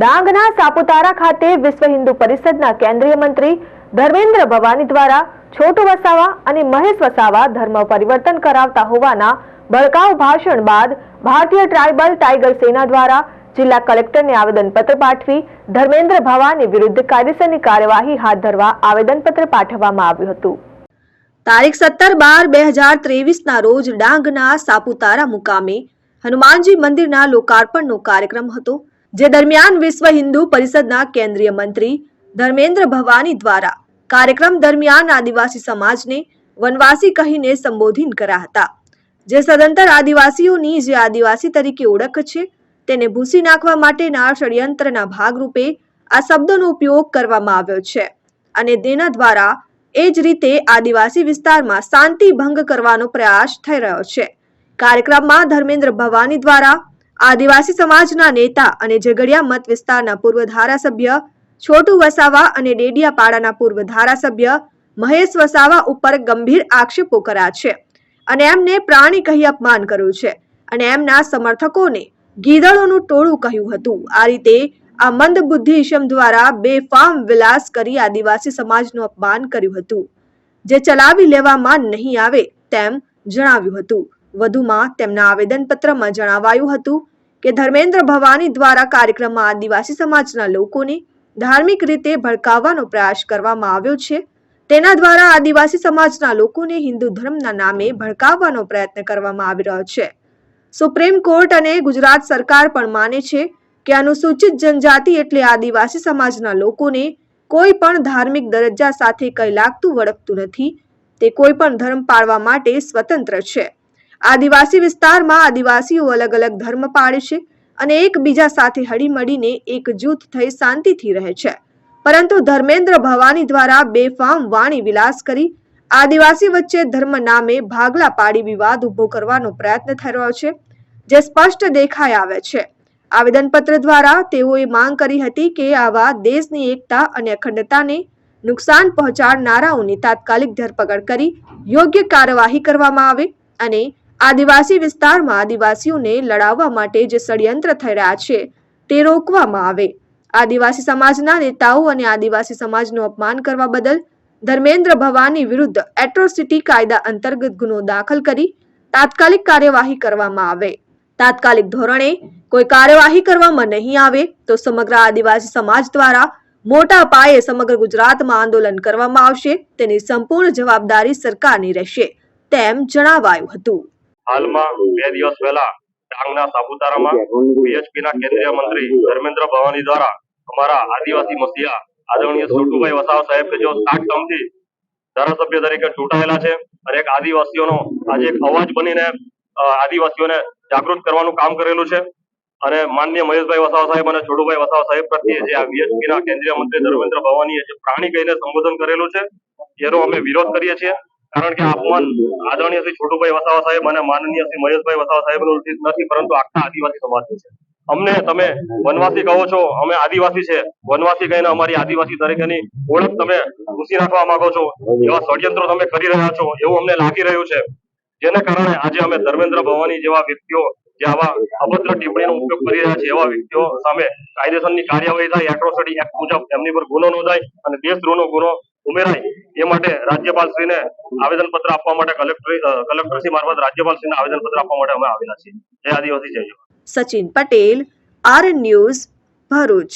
ડાંગના સાપુતારા ખાતે વિશ્વ હિન્દુ પરિષદના કેન્દ્રીય મંત્રી ધર્મેન્દ્ર ભવાની દ્વારા છોટુ વસાવા અને મહેશ વસાવા ધર્મ પરિવર્તન કરાવતા હોવાના ભડકાઉ ભાષણ બાદ ભારતીય ટ્રાઇબલ ટાઇગર સેના દ્વારા જિલ્લા કલેક્ટરને આવેદનપત્ર પાઠવી ધર્મેન્દ્ર ભવાની વિરુદ્ધ કાયદેસરની કાર્યવાહી હાથ ધરવા આવેદનપત્ર પાઠવવામાં આવ્યું હતું. તારીખ સત્તર બાર બે હજાર ત્રેવીસના રોજ ડાંગના સાપુતારા મુકામે હનુમાનજી મંદિરના લોકાર્પણનો કાર્યક્રમ હતો. જે દરમિયાન વિશ્વ હિન્દુ પરિષદના કેન્દ્રીય મંત્રી ધર્મેન્દ્ર ભવાની દ્વારા કાર્યક્રમ દરમિયાન આદિવાસી સમાજને વનવાસી કહીને સંબોધિત કર્યા હતા. જે સદંતર આદિવાસીઓની જે આદિવાસી તરીકે ઓળખ છે, તેને ભૂસી નાખવા માટેના ષડયંત્રના ભાગરૂપે આ શબ્દનો ઉપયોગ કરવામાં આવ્યો છે અને તેના દ્વારા એ જ રીતે આદિવાસી વિસ્તારમાં શાંતિ ભંગ કરવાનો પ્રયાસ થઈ રહ્યો છે. કાર્યક્રમમાં ધર્મેન્દ્ર ભવાની દ્વારા આદિવાસી સમાજના નેતા અને ઝઘડિયા મત વિસ્તારના પૂર્વ ધારાસભ્ય છોટુ વસાવા અને ડેડિયાપાડાના પૂર્વ ધારાસભ્ય મહેશ વસાવા ઉપર ગંભીર આક્ષેપો કર્યા છે અને એમને પ્રાણી કહી અપમાન કર્યું છે અને એમના સમર્થકોને ગીધડોનું ટોળું કહ્યું હતું. આ રીતે આ મંદ બુદ્ધિ ઇશમ દ્વારા બેફામ વિલાસ કરી આદિવાસી સમાજનું અપમાન કર્યું હતું. જે ચલાવી લેવામાં નહીં આવે તેમ જણાવ્યું હતું. વધુમાં તેમના આવેદનપત્રમાં જણાવાયું હતું કે ધર્મેન્દ્ર ભવાની દ્વારા કાર્યક્રમમાં આદિવાસી સમાજના લોકોને ધાર્મિક રીતે ભડકાવવાનો પ્રયાસ કરવામાં આવ્યો છે. તેના દ્વારા આદિવાસી સમાજના લોકોને હિન્દુ ધર્મના નામે ભડકાવવાનો પ્રયત્ન કરવામાં આવી રહ્યો છે. સુપ્રીમ કોર્ટ અને ગુજરાત સરકાર પણ માને છે કે અનુસૂચિત જનજાતિ એટલે આદિવાસી સમાજના લોકોને કોઈ પણ ધાર્મિક દરજ્જા સાથે કંઈ લાગતું વળગતું નથી. તે કોઈ પણ ધર્મ પાળવા માટે સ્વતંત્ર છે. આદિવાસી વિસ્તારમાં આદિવાસીઓ અલગ અલગ ધર્મ પાળે છે અને એકબીજા સાથે હળીમળીને એક જૂથ થઈ શાંતિથી રહે છે. પરંતુ ધર્મેન્દ્ર ભવાની દ્વારા બેફામ વાણી વિલાસ કરી આદિવાસી વચ્ચે ધર્મ નામે ભાગલા પાડી વિવાદ ઊભો કરવાનો પ્રયત્ન થઈ રહ્યો છે, જે સ્પષ્ટ દેખાઈ આવે છે. આવેદનપત્ર દ્વારા તેઓએ માંગ કરી હતી કે આવા દેશની એકતા અને અખંડતાને નુકસાન પહોંચાડનારાઓની તાત્કાલિક ધરપકડ કરી યોગ્ય કાર્યવાહી કરવામાં આવે અને આદિવાસી વિસ્તારમાં આદિવાસીઓને લડાવવા માટે જે ષડયંત્ર થઈ રહ્યા છે, તે રોકવામાં આવે. આદિવાસી સમાજના નેતાઓ અને આદિવાસી સમાજનું અપમાન કરવા બદલ ધર્મેન્દ્ર ભવાની વિરુદ્ધ એટ્રોસિટી કાયદા અંતર્ગત ગુનો દાખલ કરી તાત્કાલિક કાર્યવાહી કરવામાં આવે. તાત્કાલિક ધોરણે કોઈ કાર્યવાહી કરવામાં નહીં આવે તો સમગ્ર આદિવાસી સમાજ દ્વારા મોટા પાયે સમગ્ર ગુજરાતમાં આંદોલન કરવામાં આવશે. તેની સંપૂર્ણ જવાબદારી સરકારની રહેશે, તેમ જણાવાયું હતું. હાલમાં બે દિવસ પહેલા ડાંગના સાપુતારામાં બીએચપી ના કેન્દ્રીય મંત્રી ધર્મેન્દ્ર ભવાની દ્વારા અમારા આદિવાસી મસીહા આદરણીય સોટુભાઈ વસાવા સાહેબ કે જેઓ સાત ધારાસભ્ય તરીકે ચૂંટાયેલા છે અને એક આદિવાસીઓનો આજે એક અવાજ બનીને આદિવાસીઓને જાગૃત કરવાનું કામ કરેલું છે. અને માનનીય મહેશભાઈ વસાવા સાહેબ અને છોટુભાઈ વસાવા સાહેબ પ્રત્યે જે આ બીએચપી ના કેન્દ્રીય મંત્રી ધર્મેન્દ્ર ભવાનીએ જે પ્રાણી કહીને સંબોધન કરેલું છે, એનો અમે વિરોધ કરીએ છીએ. કારણ કે આપમાન આદરણીય શ્રી છોટુભાઈ વસાવા સાહેબ અને માનનીય શ્રી મહેશભાઈ વસાવા ઉચિત નથી, પરંતુ આખા આદિવાસી સમાજનું છે. અમને તમે વનવાસી કહો છો, અમે આદિવાસી છે. વનવાસી કહીને અમારી આદિવાસી તરીકેની ઓળખ તમે ઘૂસી નાખવા માંગો છો, એવા ષડયંત્રો તમે કરી રહ્યા છો, એવું અમને લાગી રહ્યું છે. જેને કારણે આજે અમે ધર્મેન્દ્ર ભવાની જેવા વ્યક્તિઓ, જે આવા અભદ્ર ટિપ્પણીનો ઉપયોગ કરી રહ્યા છે, એવા વ્યક્તિઓ સામે કાયદેસરની કાર્યવાહી થાય, એટ્રોસિટી એક્ટ મુજબ એમની પર ગુનો નોંધાય અને દેશદ્રોહનો ગુનો ઉમેરાય એ માટે રાજ્યપાલશ્રીને આવેદનપત્ર આપવા માટે કલેક્ટર કલેક્ટરશ્રી મારફત રાજ્યપાલશ્રીને આવેદનપત્ર આપવા માટે અમે આવેલા છીએ. જય આદિવાસી, જય સચિન પટેલ આર ન્યૂઝ ભરૂચ.